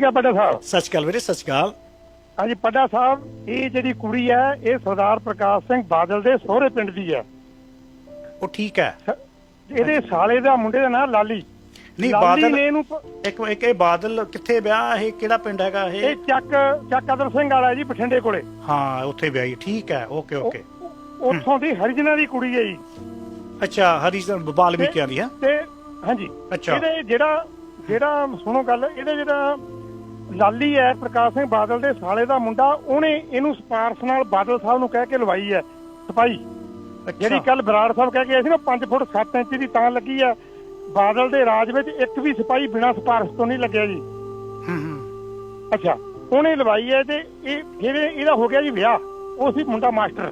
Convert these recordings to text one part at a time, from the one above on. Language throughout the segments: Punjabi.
ਸ਼੍ਰੀ ਅਕਾਲ ਪੱਡਾ ਸਾਹਿਬ। ਸਤਿ ਸ਼੍ਰੀ ਅਕਾਲ ਵੀਰੇ ਸਤਿ ਸ਼੍ਰੀ ਅਕਾਲ। ਹਾਂਜੀ ਪੱਡਾ ਸਾਹਿਬ ਇਹ ਜਿਹੜੀ ਕੁੜੀ ਹੈ ਇਹ ਸਰਦਾਰ ਪ੍ਰਕਾਸ਼ ਸਿੰਘ ਬਾਦਲ ਦੇ ਸਹੁਰੇ ਪਿੰਡ ਦੀ ਹੈ। ਉਹ ਠੀਕ ਹੈ। ਇਹਦੇ ਸਾਲੇ ਦਾ ਮੁੰਡੇ ਦਾ ਨਾਮ ਲਾਲੀ। ਨਹੀਂ, ਬਾਦਲ- ਨੇ ਇਹਨੂੰ ਇੱਕ ਇੱਕ ਇਹ ਬਾਦਲ ਕਿੱਥੇ ਵਿਆਹ ਇਹ ਕਿਹੜਾ ਪਿੰਡ ਹੈਗਾ ਇਹ? ਇਹ ਚੱਕ ਚੱਕ ਅਦਰ ਸਿੰਘ ਵਾਲਾ ਜੀ ਬਠਿੰਡੇ ਕੋਲੇ। ਹਾਂ ਉੱਥੇ ਵਿਆਹੀ ਠੀਕ ਹੈ ਓਕੇ ਓਕੇ। ਉੱਥੋਂ ਦੀ ਹਰਿਜਨਾਂ ਦੀ ਕੁੜੀ ਹੈ ਜੀ। ਅੱਛਾ ਹਰੀ ਬਾਲਮੀਕਿਆਂ ਦੀ ਹੈ। ਤੇ ਹਾਂਜੀ। ਅੱਛਾ। ਇਹਦੇ ਜਿਹੜਾ ਜਿਹੜਾ ਸੁਣੋ ਗੱਲ ਇਹਦੇ ਜਿਹੜਾ ਲਾਲੀ ਹੈ ਪ੍ਰਕਾਸ਼ ਸਿੰਘ ਬਾਦਲ ਦੇ ਸਾਲੇ ਦਾ ਮੁੰਡਾ ਉਹਨੇ ਇਹਨੂੰ ਸਪਾਰਸ ਨਾਲ ਬਾਦਲ ਸਾਹਿਬ ਨੂੰ ਕਹਿ ਕੇ ਲਵਾਈ ਹੈ ਸਪਾਈ ਜਿਹੜੀ ਕੱਲ ਬਰਾੜ ਸਾਹਿਬ ਕਹਿ ਕੇ ਆਏ ਸੀ ਨਾ 5 ਫੁੱਟ 7 ਇੰਚ ਦੀ ਤਾਂ ਲੱਗੀ ਆ ਬਾਦਲ ਦੇ ਰਾਜ ਵਿੱਚ ਇੱਕ ਵੀ ਸਿਪਾਹੀ ਬਿਨਾਂ ਸਪਾਰਸ਼ ਤੋਂ ਨਹੀਂ ਲੱਗਿਆ ਜੀ। ਹੂੰ ਹੂੰ। ਅੱਛਾ ਉਹਨੇ ਲਵਾਈ ਹੈ ਤੇ ਇਹ ਫਿਰ ਇਹਦਾ ਹੋ ਗਿਆ ਜੀ ਵਿਆਹ ਉਹ ਸੀ ਮੁੰਡਾ ਮਾਸਟਰ।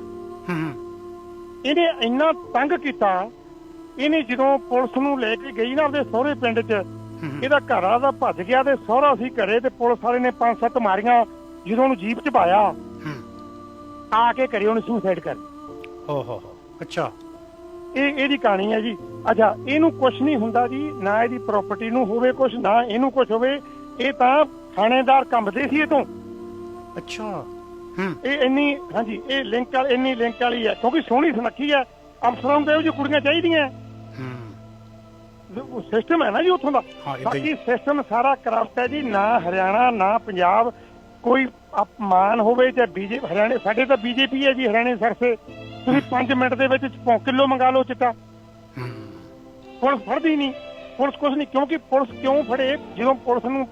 ਹੂੰ ਇਹਨੇ ਇੰਨਾ ਤੰਗ ਕੀਤਾ ਇਹਨੇ ਜਦੋਂ ਪੁਲਿਸ ਨੂੰ ਲੈ ਕੇ ਗਈ ਨਾ ਉਹਦੇ ਸਹੁਰੇ ਪਿੰਡ 'ਚ। ਇਹਦਾ ਘਰ ਵਾਲਾ ਦਾ ਭੱਜ ਗਿਆ ਤੇ ਸਹੁਰਾ ਸੀ ਘਰੇ ਤੇ ਪੁਲਿਸ ਵਾਲੇ ਨੇ ਪੰਜ ਸੱਤ ਮਾਰੀਆਂ ਜਦੋਂ ਉਹਨੂੰ ਜੀਪ 'ਚ ਪਾਇਆ। ਹੂੰ। ਆ ਕੇ ਕਰੀ ਉਹਨੇ ਸੁਸਾਈਡ ਕਰ ਹੋ ਹੋ ਹੋ। ਅੱਛਾ। ਇਹ ਇਹਦੀ ਕਹਾਣੀ ਹੈ ਜੀ। ਅੱਛਾ ਇਹਨੂੰ ਕੁਝ ਨਹੀਂ ਹੁੰਦਾ ਜੀ ਨਾ ਇਹਦੀ ਪ੍ਰਾਪਰਟੀ ਨੂੰ ਹੋਵੇ ਕੁਝ ਨਾ ਇਹਨੂੰ ਕੁਝ ਹੋਵੇ। ਇਹ ਤਾਂ ਥਾਣੇਦਾਰ ਕੰਮਦੇ ਸੀ ਇਹ ਤੋਂ। ਅੱਛਾ। ਹੂੰ। ਇਹ ਇੰਨੀ ਹਾਂਜੀ ਇਹ ਲਿੰਕ ਵਾਲੀ ਇੰਨੀ ਲਿੰਕ ਵਾਲੀ ਹੈ। ਕਿਉਂਕਿ ਸੋਹਣੀ ਸੁਨੱਖੀ ਹੈ। ਅਫਸਰਾਂ ਨੂੰ ਤਾਂ ਇਹੋ ਜਿਹੀ ਕੁੜੀਆਂ ਚਾਹੀਦੀਆਂ। ਹੂੰ ਸਿਸਟਮ ਹੈ ਨਾ ਜੀ ਉੱਥੋਂ ਦਾ। ਹਾਂ, ਏਦਾਂ ਹੀ। ਬਾਕੀ ਸਿਸਟਮ ਸਾਰਾ ਕਰਪਟ ਹੈ ਜੀ ਨਾ ਹਰਿਆਣਾ ਨਾ ਪੰਜਾਬ। ਕੋਈ ਅਪਮਾਨ ਹੋਵੇ ਜਾਂ ਬੀਜੇ ਹਰਿਆਣੇ ਸਾਡੇ ਤਾਂ ਬੀਜੇਪੀ ਹੈ ਜੀ ਹਰਿਆਣੇ ਸਰਸੇ ਤੁਸੀਂ 5 ਮਿੰਟ ਦੇ ਵਿੱਚ ਪੌਂ ਕਿਲੋ ਮੰਗਾ ਲਓ ਚਿੱਟਾ। ਪੁਲਿਸ ਫੜਦੀ ਨਹੀਂ। ਪੁਲਿਸ ਕੁਝ ਨਹੀਂ ਕਿਉਂਕਿ ਪੁਲਿਸ ਕਿਉਂ ਫੜੇ? ਜਦੋਂ ਪੁਲਿਸ ਨੂੰ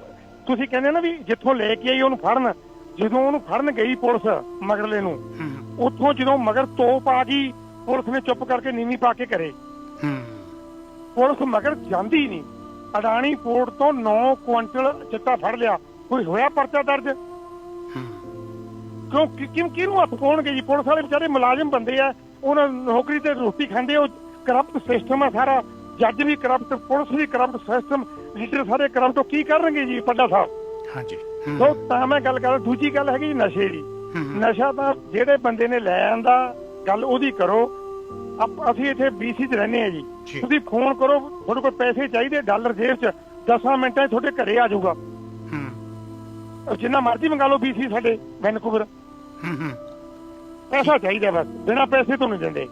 ਤੁਸੀਂ ਕਹਿੰਦੇ ਨਾ ਵੀ ਜਿੱਥੋਂ ਲੈ ਕੇ ਆਈ ਉਹਨੂੰ ਫੜਨ ਜਦੋਂ ਉਹਨੂੰ ਫੜਨ ਗਈ ਪੁਲਿਸ ਮਗਰਲੇ ਨੂੰ ਹੂੰ। ਉੱਥੋਂ ਜਦੋਂ ਮਗਰ ਤੋਪ ਆ ਗਈ ਪੁਲਿਸ ਨੇ ਚੁੱਪ ਕਰਕੇ ਨੀਵੀਂ ਪਾ ਕੇ ਕਰੇ ਹੂੰ। ਪੁਲਿਸ ਮਗਰ ਜਾਂਦੀ ਨਹੀਂ। ਅਡਾਣੀ ਪੋਰਟ ਤੋਂ 9 ਕੁਇੰਟਲ ਚਿੱਟਾ ਫੜ ਲਿਆ। ਕੋਈ ਹੋਇਆ ਪਰਚਾ ਦਰਜ? ਕਿਉਂ ਕਿ- ਕਿਉਂ ਕਿਹਨੂੰ ਹੱਥ ਪਾਉਣਗੇ ਜੀ? ਪੁਲਿਸ ਵਾਲੇ ਵਿਚਾਰੇ ਮੁਲਾਜ਼ਮ ਬੰਦੇ ਆ। ਉਹਨਾਂ ਨੌਕਰੀ ਤੇ ਰੋਟੀ ਖਾਂਦੇ ਉਹ ਕਰਪਟ ਸਿਸਟਮ ਆ ਸਾਰਾ। ਜੱਜ ਵੀ ਕਰਪਟ ਪੁਲਿਸ ਵੀ ਕਰਪਟ ਸਿਸਟਮ। ਲੀਡਰ ਸਾਰੇ ਕਰਪਟ। ਉਹ ਕੀ ਕਰਨਗੇ ਜੀ ਪੱਡਾ ਸਾਹਿਬ? ਹਾਂਜੀ। ਸੋ ਤਾਂ ਮੈਂ ਗੱਲ ਕਰਾਂ ਦੂਜੀ ਗੱਲ ਹੈਗੀ ਨਸ਼ੇ ਦੀ। ਨਸ਼ਾ ਤਾਂ ਜਿਹੜੇ ਬੰਦੇ ਨੇ ਲੈ ਆਂਦਾ ਗੱਲ ਉਹਦੀ ਕਰੋ। ਆਪ- ਅਸੀਂ ਇੱਥੇ BC 'ਚ ਰਹਿੰਦੇ ਆ ਜੀ। ਜੀ। ਤੁਸੀਂ ਫੋਨ ਕਰੋ ਤੁਹਾਡੇ ਕੋਲ ਪੈਸੇ ਚਾਹੀਦੇ ਡਾਲਰ ਜੇਬ 'ਚ 10 ਮਿੰਟਾਂ 'ਚ ਤੁਹਾਡੇ ਘਰੇ ਆ ਜਾਊਗਾ। ਹੂੰ। ਜਿੰਨਾ ਮਰਜ਼ੀ ਮੰਗਾ ਲਓ BC ਸਾਡੇ ਵੈਨਕੂਵਰ ਹੂੰ ਹੂੰ। ਪੈਸਾ ਚਾਹੀਦਾ ਬਸ ਬਿਨਾਂ ਪੈਸੇ ਤੋਂ ਨਹੀਂ ਦਿੰਦੇ।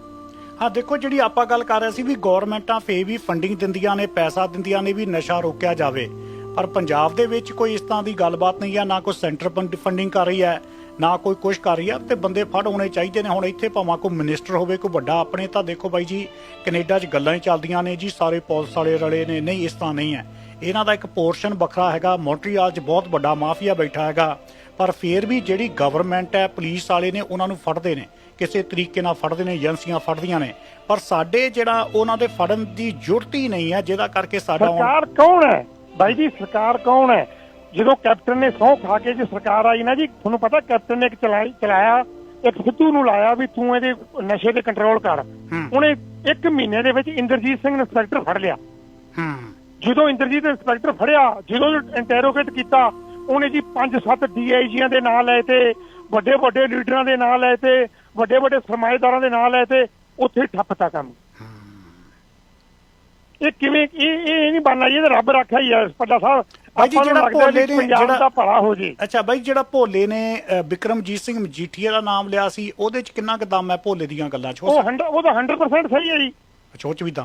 ਹਾਂ ਦੇਖੋ ਜਿਹੜੀ ਆਪਾਂ ਗੱਲ ਕਰ ਰਹੇ ਸੀ ਵੀ ਗਵਰਨਮੈਂਟਾਂ ਫੇ ਵੀ ਫੰਡਿੰਗ ਦਿੰਦੀਆਂ ਨੇ ਪੈਸਾ ਦਿੰਦੀਆਂ ਨੇ ਵੀ ਨਸ਼ਾ ਰੋਕਿਆ ਜਾਵੇ। ਪਰ ਪੰਜਾਬ ਦੇ ਵਿੱਚ ਕੋਈ ਇਸ ਤਰ੍ਹਾਂ ਦੀ ਗੱਲਬਾਤ ਨਹੀਂ ਹੈ ਨਾ ਕੋਈ ਸੈਂਟਰ ਫੰਡਿੰਗ ਕਰ ਰਹੀ ਹੈ। ਨਾ ਕੋਈ ਕੁਝ ਕਰ ਰਹੀ ਹੈ ਤੇ ਬੰਦੇ ਫੜ ਹੋਣੇ ਚਾਹੀਦੇ ਨੇ। ਹੁਣ ਇੱਥੇ ਭਾਵੇਂ ਕੋਈ ਮਿਨਿਸਟਰ ਹੋਵੇ, ਕੋਈ ਵੱਡਾ ਆਪਣੇ, ਤਾਂ ਦੇਖੋ ਬਾਈ ਜੀ, ਕੈਨੇਡਾ 'ਚ ਗੱਲਾਂ ਹੀ ਚੱਲਦੀਆਂ ਨੇ ਜੀ, ਸਾਰੇ ਪੁਲਿਸ ਵਾਲੇ ਰਲੇ ਨੇ। ਨਹੀਂ, ਇਸ ਤਰ੍ਹਾਂ ਨਹੀਂ ਹੈ। ਇਹਨਾਂ ਦਾ ਇੱਕ ਪੋਰਸ਼ਨ ਵੱਖਰਾ ਹੈਗਾ। ਮੌਂਟਰੀਆਲ 'ਚ ਬਹੁਤ ਵੱਡਾ ਮਾਫੀਆ ਬੈਠਾ ਹੈਗਾ। ਪਰ ਫੇਰ ਵੀ ਜਿਹੜੀ ਗਵਰਨਮੈਂਟ ਹੈ ਪੁਲਿਸ ਵਾਲੇ ਨੇ, ਉਹਨਾਂ ਨੂੰ ਫੜਦੇ ਨੇ। ਕਿਸੇ ਤਰੀਕੇ ਨਾਲ ਫੜਦੇ ਨੇ, ਏਜੰਸੀਆਂ ਫੜਦੀਆਂ ਨੇ। ਪਰ ਸਾਡੇ ਜਿਹੜਾ ਉਹਨਾਂ ਦੇ ਫੜਨ ਦੀ ਜ਼ਰੂਰਤ ਹੀ ਨਹੀਂ ਹੈ, ਜਿਹਦਾ ਕਰਕੇ ਸਾਡਾ ਸਰਕਾਰ ਕੌਣ ਹੈ? ਬਾਈ ਜੀ, ਸਰਕਾਰ ਕੌਣ ਹੈ? ਜਦੋਂ ਕੈਪਟਨ ਨੇ ਸਹੁੰ ਖਾ ਕੇ ਜੇ ਸਰਕਾਰ ਆਈ ਨਾ ਜੀ ਤੁਹਾਨੂੰ ਪਤਾ ਕੈਪਟਨ ਨੇ ਇੱਕ ਚਲਾਈ ਚਲਾਇਆ ਇੱਕ ਸਿੱਧੂ ਨੂੰ ਲਾਇਆ ਵੀ ਤੂੰ ਇਹਦੇ ਨਸ਼ੇ ਤੇ ਕੰਟਰੋਲ ਕਰ। ਉਹਨੇ ਇੱਕ ਮਹੀਨੇ ਦੇ ਵਿੱਚ ਇੰਦਰਜੀਤ ਸਿੰਘ ਇੰਸਪੈਕਟਰ ਫੜ ਲਿਆ। ਹੂੰ। ਜਦੋਂ ਇੰਦਰਜੀਤ ਇੰਸਪੈਕਟਰ ਫੜਿਆ ਜਦੋਂ ਇੰਟਰੋਗੇਟ ਕੀਤਾ ਉਹਨੇ ਜੀ 5-7 ਡੀਆਈਜੀਆਂ ਦੇ ਨਾਂ ਲਏ ਤੇ ਵੱਡੇ ਵੱਡੇ ਲੀਡਰਾਂ ਦੇ ਨਾਂ ਲਏ ਤੇ ਵੱਡੇ ਵੱਡੇ ਸਰਮਾਏਦਾਰਾਂ ਦੇ ਨਾਂ ਲਏ ਤੇ ਉੱਥੇ ਠੱਪਤਾ ਕੰਮ। ਇਹ ਕਿਵੇਂ ਇਹ ਇਹ ਨਹੀਂ ਬਣਨਾ ਜੀ ਇਹ ਰੱਬ ਰੱਖਿਆ ਹੀ ਹੈ ਪੱਡਾ ਸਾਹਿਬ। ਭਾਈ ਜੀ, ਜਿਹੜਾ ਭੋਲੇ ਨੇ- ਜਿਹੜਾ- ਦਾ ਭਲਾ ਹੋ ਜੇ। ਅੱਛਾ ਬਾਈ ਜਿਹੜਾ ਭੋਲੇ ਨੇ ਅ, ਬਿਕਰਮਜੀਤ ਸਿੰਘ ਮਜੀਠੀਆ ਦਾ ਨਾਮ ਲਿਆ ਸੀ ਉਹਦੇ 'ਚ ਕਿੰਨਾ ਕੁ ਦਮ ਹੈ ਭੋਲੇ ਦੀਆਂ ਗੱਲਾਂ 'ਚ? ਉਹ 100 ਉਹ ਤਾਂ 100% ਸਹੀ ਹੈ ਜੀ। ਅੱਛਾ ਉਹ 'ਚ ਵੀ ਦਮ